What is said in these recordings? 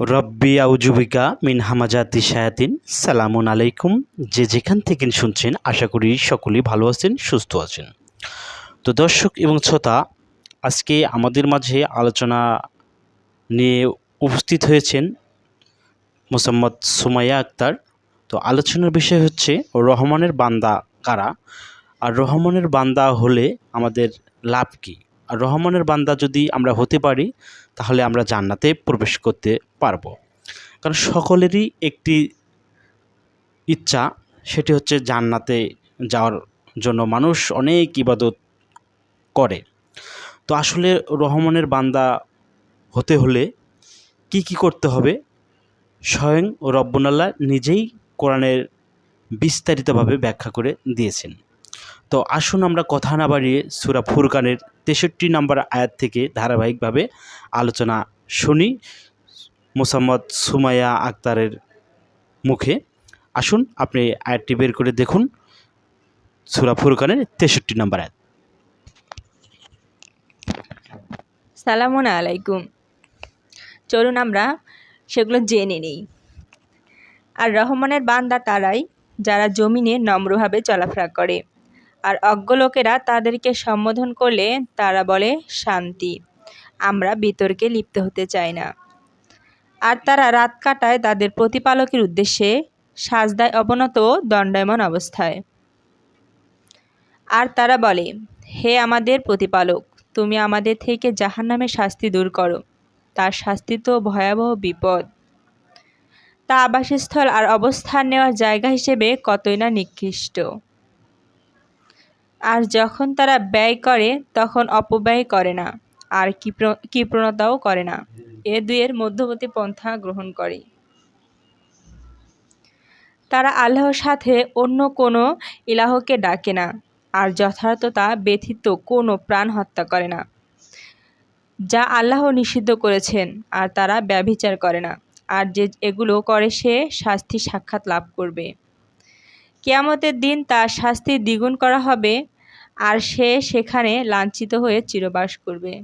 রব্বি আউজুবিকা মিন হামাজাতি শায়াতিন। সালামুন আলাইকুম। যে যেখান থেকে শুনছেন, আশা করি সকলেই ভালো আছেন, সুস্থ আছেন। তো দর্শক এবং শ্রোতা, আজকে আমাদের মাঝে আলোচনা নিয়ে উপস্থিত হয়েছেন মোসাম্মদ সুমাইয়া আক্তার। তো আলোচনার বিষয় হচ্ছে, রহমানের বান্দা কারা? আর রহমানের বান্দা হলে আমাদের লাভ কী? আর রহমানের বান্দা যদি আমরা হতে পারি তাহলে আমরা জান্নাতে প্রবেশ করতে পারব। কারণ সকলেরই একটি ইচ্ছা, সেটি হচ্ছে জান্নাতে যাওয়ার জন্য মানুষ অনেক ইবাদত করে। তো আসলে রহমানের বান্দা হতে হলে কি কি করতে হবে? স্বয়ং রব্বনাল্লাহ নিজেই কোরআনের বিস্তারিতভাবে ব্যাখ্যা করে দিয়েছেন। তো আসুন আমরা কথা না বাড়িয়ে সুরা ফুরকানের তেষট্টি নম্বর আয়াত থেকে ধারাবাহিকভাবে আলোচনা শুনি। মোসাম্মদ সুমাইয়া আক্তারের মুখে। আসুন আপনি আয়াতটি বের করে দেখুন। সুরা ফুরকানের তেষট্টি নম্বর আয়াত। সালামুন আলাইকুম। চলুন আমরা সেগুলো জেনে নিই। আর রহমানের বান্দা তারাই যারা জমিনে নম্রভাবে চলাফেরা করে। আর অজ্ঞ লোকেরা তাদেরকে সম্বোধন করলে তারা বলে, শান্তি। আমরা বিতর্কে লিপ্ত হতে চাই না। আর তারা রাত কাটায় তাদের প্রতিপালকের উদ্দেশ্যে সাজদায় অবনত দণ্ডায়মান অবস্থায়। আর তারা বলে, হে আমাদের প্রতিপালক, তুমি আমাদের থেকে জাহান্নামের শাস্তি দূর করো। তার শাস্তি তো ভয়াবহ বিপদ। তা আবাসস্থল আর অবস্থান নেওয়ার জায়গা হিসেবে কতই না নিকৃষ্ট। আর যখন তারা ব্যয় করে, তখন অপব্যয় করে না, আর কৃপণতাও করে না। এ দুয়ের মধ্যবর্তী পন্থা গ্রহণ করে। তারা আল্লাহর সাথে অন্য কোনো ইলাহকে ডাকে না, আর যথার্থতা ব্যথিত কোনো প্রাণ হত্যা করে না। যা আল্লাহ নিষিদ্ধ করেছেন, আর তারা ব্যভিচার করে না, আর যে এগুলো করে সে শাস্তি সাক্ষাৎ লাভ করবে। কেয়ামতের দিন তার শাস্তি দ্বিগুণ করা হবে আর সে সেখানে লাঞ্ছিত হয়ে চিরবাস করবে।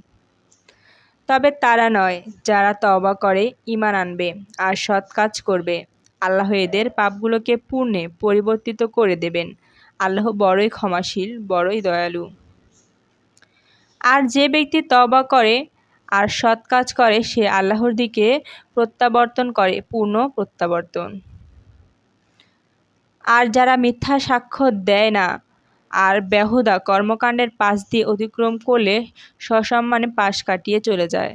তবে তারা নয়, যারা তবা করে ইমান আনবে আর সৎ কাজ করবে। আল্লাহ এদের পাপগুলোকে পূর্ণে পরিবর্তিত করে দেবেন। আল্লাহ বড়ই ক্ষমাশীল, বড়ই দয়ালু। আর যে ব্যক্তি তবা করে আর সৎ কাজ করে, সে আল্লাহর দিকে প্রত্যাবর্তন করে, পূর্ণ প্রত্যাবর্তন। আর যারা মিথ্যা সাক্ষ্য দেয় না আর বেহুদা কর্মকাণ্ডের পাশ দিয়ে অতিক্রম করলে সসম্মানে পাশ কাটিয়ে চলে যায়।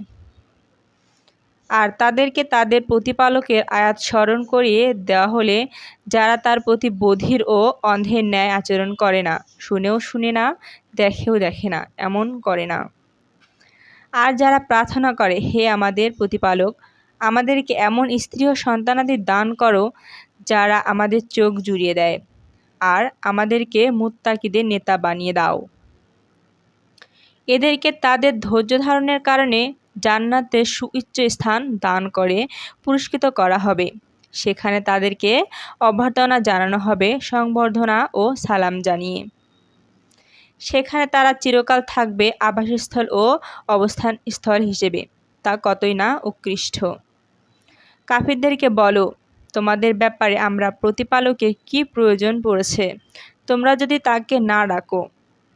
আর তাদেরকে তাদের প্রতিপালকের আয়াত স্মরণ করিয়ে দেওয়া হলে যারা তার প্রতি বধির ও অন্ধের ন্যায় আচরণ করে না, শুনেও শুনে না, দেখেও দেখে না, এমন করে না। আর যারা প্রার্থনা করে, হে আমাদের প্রতিপালক, আমাদেরকে এমন স্ত্রী ও সন্তানাদি দান করো, যারা আমাদের চোখ জুড়িয়ে দেয়। আর আমাদেরকে মুত্তাকিদের নেতা বানিয়ে দাও। এদেরকে তাদের ধৈর্য ধারণের কারণে জান্নাতে সুউচ্চ স্থান দান করে পুরস্কৃত করা হবে। সেখানে তাদেরকে অভ্যর্থনা জানানো হবে, সংবর্ধনা ও সালাম জানিয়ে। সেখানে তারা চিরকাল থাকবে আবাসস্থল ও অবস্থান স্থল হিসেবে, তা কতই না উৎকৃষ্ট। কাফিরদেরকে বলো তোমাদের ব্যাপারে আমরা প্রতিপালকের কি প্রয়োজন পড়েছে? তোমরা যদি তাকে না ডাকো,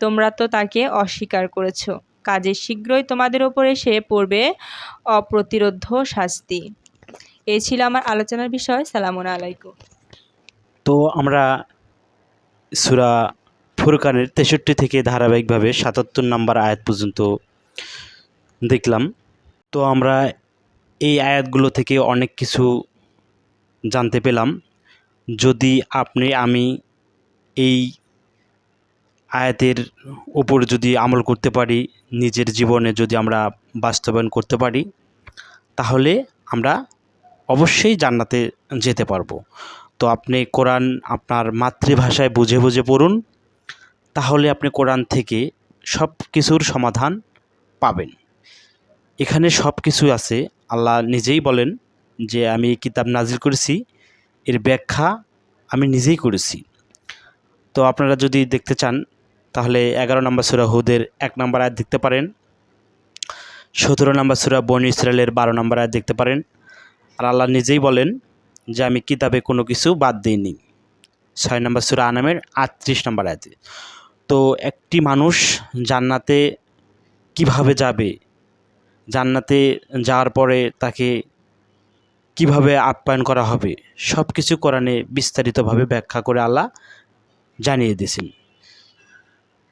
তোমরা তো তাকে অস্বীকার করেছ। কাজে শীঘ্রই তোমাদের ওপর এসে পড়বে অপ্রতিরোধ শাস্তি। এই ছিল আমার আলোচনার বিষয়। সালামুন আলাইকুম। তো আমরা সুরা ফুরকানের তেষট্টি থেকে ধারাবাহিকভাবে সাতাত্তর নম্বর আয়াত পর্যন্ত দেখলাম। তো আমরা এই আয়াতগুলো থেকে অনেক কিছু জানতে পেলাম। যদি আপনি, আমি এই আয়াতের উপর যদি আমল করতে পারি, নিজের জীবনে যদি আমরা বাস্তবায়ন করতে পারি, তাহলে আমরা অবশ্যই জান্নাতে যেতে পারব। তো আপনি কোরআন আপনার মাতৃভাষায় বুঝে বুঝে পড়ুন, তাহলে আপনি কোরআন থেকে সব কিছুর সমাধান পাবেন। এখানে সব কিছু আছে, আল্লাহ নিজেই বলেন যে আমি এই কিতাব নাজিল করেছি, এর ব্যাখ্যা আমি নিজেই করেছি। তো আপনারা যদি দেখতে চান, তাহলে এগারো নম্বর সুরা হুদের এক নম্বর আয়াত দেখতে পারেন। সতেরো নম্বর সুরা বন ইসরায়েলের বারো নম্বর আয়াত দেখতে পারেন। আর আল্লাহ নিজেই বলেন যে, আমি কিতাবে কোনো কিছু বাদ দিইনি। ছয় নম্বর সুরা আনামের আটত্রিশ নম্বর আয়াতে। তো একটি মানুষ জান্নাতে কীভাবে যাবে? জান্নাতে যাওয়ার পরে তাকে কীভাবে আপ্যায়ন করা হবে সব কিছু কোরআনে বিস্তারিতভাবে ব্যাখ্যা করে আল্লাহ জানিয়ে দিয়েছেন।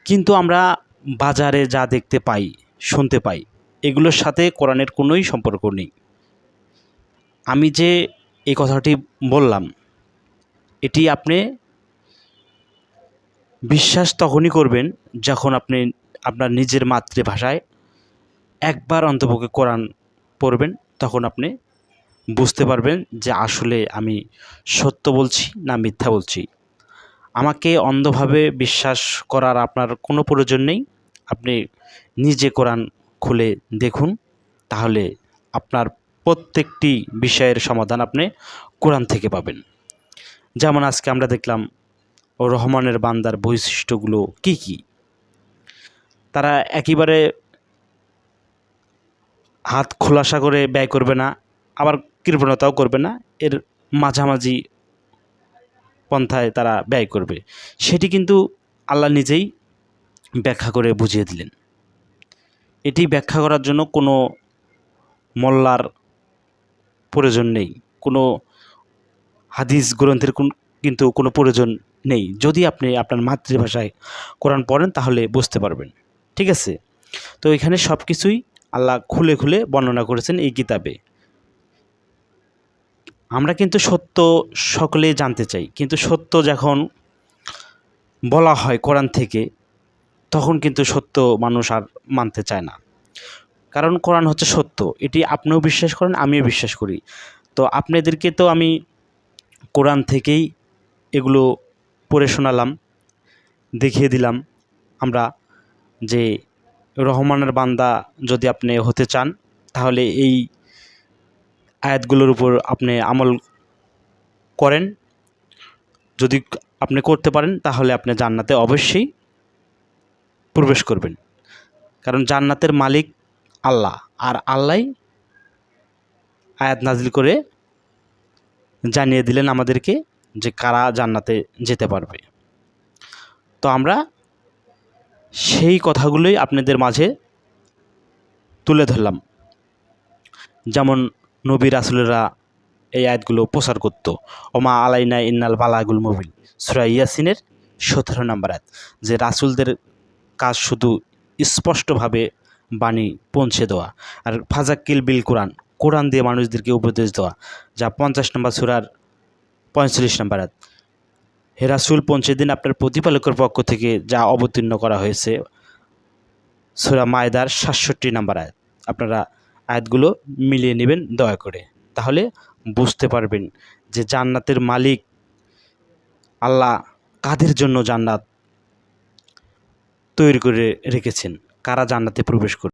কিন্তু আমরা বাজারে যা দেখতে পাই, শুনতে পাই, এগুলোর সাথে কোরআনের কোনোই সম্পর্ক নেই। আমি যে এই কথাটি বললাম, এটি আপনি বিশ্বাস তখনই করবেন যখন আপনি আপনার নিজের মাতৃভাষায় একবার অন্তপক্ষে কোরআন পড়বেন, তখন আপনি বুঝতে পারবেন যে আসলে আমি সত্য বলছি না মিথ্যা বলছি। আমাকে অন্ধভাবে বিশ্বাস করার আপনার কোনো প্রয়োজন নেই। আপনি নিজে কোরআন খুলে দেখুন, তাহলে আপনার প্রত্যেকটি বিষয়ের সমাধান আপনি কোরআন থেকে পাবেন। যেমন আজকে আমরা দেখলাম, রহমানের বান্দার বৈশিষ্ট্যগুলো কি কি? তারা একেবারে হাত খোলাসা করে ব্যয় করবে না, আবার কৃপণতাও করবে না, এর মাঝামাঝি পন্থায় তারা ব্যয় করবে। সেটি কিন্তু আল্লাহ নিজেই ব্যাখ্যা করে বুঝিয়ে দিলেন। এটি ব্যাখ্যা করার জন্য কোনো মোল্লার প্রয়োজন নেই, কোনো হাদিস গ্রন্থের কোন কিন্তু কোনো প্রয়োজন নেই। যদি আপনি আপনার মাতৃভাষায় কোরআন পড়েন, তাহলে বুঝতে পারবেন। ঠিক আছে? তো এখানে সব কিছুই আল্লাহ খুলে খুলে বর্ণনা করেছেন এই কিতাবে। আমরা কিন্তু সত্য সকলে জানতে চাই। কিন্তু সত্য যখন বলা হয় কোরআন থেকে, তখন কিন্তু সত্য মানুষ আর মানতে চায় না। কারণ কোরআন হচ্ছে সত্য। এটি আপনিও বিশ্বাস করেন, আমিও বিশ্বাস করি। তো আপনাদেরকে তো আমি কোরআন থেকেই এগুলো পড়ে শোনালাম, দেখিয়ে দিলাম। আমরা যে রহমানের বান্দা যদি আপনি হতে চান, তাহলে এই আয়াতগুলোর উপর আপনি আমল করেন, যদি আপনি করতে পারেন, তাহলে আপনি জান্নাতে অবশ্যই প্রবেশ করবেন। কারণ জান্নাতের মালিক আল্লাহ, আর আল্লাহ আয়াত নাজিল করে জানিয়ে দিলেন আমাদেরকে যে কারা জান্নাতে যেতে পারবে। তো আমরা সেই কথাগুলোই আপনাদের মাঝে তুলে ধরলাম। যেমন নবী রাসুলেরা এই আয়াতগুলো প্রচার করত। ওমা আলাইনা ইন্নাল বালাগুল মুবিন। সুরা ইয়াসিনের সতেরো নম্বর আয়াত, যে রাসুলদের কাজ শুধু স্পষ্টভাবে বাণী পৌঁছে দেওয়া আর ফাজাক্কিল বিল কোরআন কোরআন দিয়ে মানুষদেরকে উপদেশ দেওয়া, যা পঞ্চাশ নম্বর সুরার পঁয়তাল্লিশ নম্বর আয়াত। হে রাসুল, পৌঁছে দিন আপনার প্রতিপালকের পক্ষ থেকে যা অবতীর্ণ করা হয়েছে। সুরা মায়দার সাতষট্টি নাম্বার আয়াত, আপনারা আয়াতগুলো মিলিয়ে নেবেন, দয়া করে। তাহলে বুঝতে পারবেন যে জান্নাতের মালিক আল্লাহ কাদের জন্য জান্নাত তৈরি করে রেখেছেন, কারা জান্নাতে প্রবেশ করবে